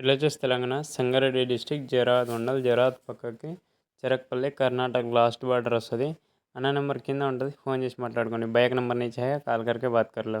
Villages Telangana Sangareddy district జరాద్ ఉండదు జరాద్ పక్కకి చెరక్పల్లి కర్ణాటక లాస్ట్ బార్డర్ వస్తుంది. అన్న నెంబర్ కింద ఉంటుంది ఫోన్ చేసి మాట్లాడుకోండి. బైక్ నెంబర్ నుంచి కాల్ కరికే బాత్ కర్లో.